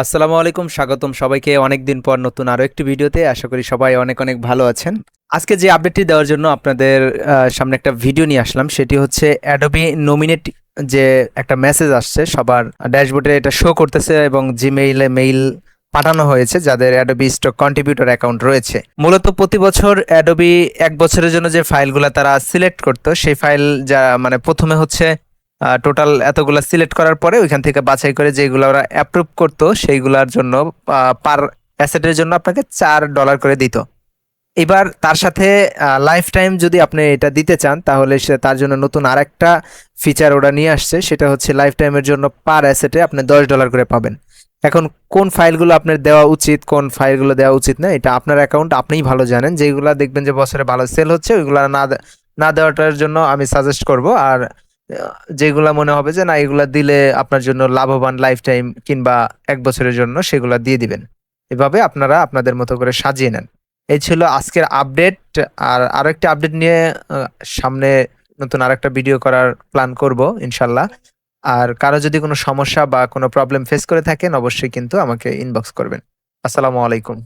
আসসালামু আলাইকুম, স্বাগতম সবাইকে অনেকদিন পর নতুন আরও একটি ভিডিওতে। আশা করি সবাই অনেক অনেক ভালো আছেন। আজকে যে আপডেটটি দেওয়ার জন্য আপনাদের সামনে একটা ভিডিও নিয়ে আসলাম, সেটি হচ্ছে অ্যাডোবি নমিনেট যে একটা মেসেজ আসছে, সবার ড্যাশবোর্ডে এটা শো করতেছে এবং জিমেইলে মেইল পাঠানো হয়েছে, যাদের অ্যাডোবি স্টক কন্ট্রিবিউটর অ্যাকাউন্ট রয়েছে। মূলত প্রতি বছর অ্যাডোবি এক বছরের জন্য যে ফাইলগুলো তারা সিলেক্ট করতো, সেই ফাইল যা মানে প্রথমে হচ্ছে টোটাল এতগুলা সিলেক্ট করার পরে ওইখান থেকে বাছাই করে যেগুলো ওরা অ্যাপ্রুভ করতো, সেইগুলোর জন্য পার অ্যাসেটের জন্য আপনাকে চার ডলার করে দিত। এবার তার সাথে লাইফ টাইম যদি আপনি এটা দিতে চান, তাহলে সে তার জন্য নতুন আরেকটা ফিচার ওরা নিয়ে আসছে, সেটা হচ্ছে লাইফ টাইমের জন্য পার অ্যাসেটে আপনি দশ ডলার করে পাবেন। এখন কোন ফাইলগুলো আপনার দেওয়া উচিত, কোন ফাইলগুলো দেওয়া উচিত না, এটা আপনার অ্যাকাউন্ট আপনিই ভালো জানেন। যেগুলো দেখবেন যে বছরে ভালো সেল হচ্ছে, ওইগুলো না না দেওয়াটার জন্য আমি সাজেস্ট করব। আর যেগুলা মনে হবে যে, না, এগুলা দিলে আপনার জন্য লাভবান লাইফ টাইম কিংবা এক বছরের জন্য সেগুলা দিয়ে দিবেন। এভাবে আপনারা আপনাদের মতো করে সাজিয়ে নেন। এই ছিল আজকের আপডেট আর আরও একটা আপডেট নিয়ে সামনে নতুন আর একটা ভিডিও করার প্ল্যান করব ইনশাল্লাহ আর কারও যদি কোনো সমস্যা বা কোনো প্রবলেম ফেস করে থাকেন, অবশ্যই কিন্তু আমাকে ইনবক্স করবেন। আসসালামু আলাইকুম।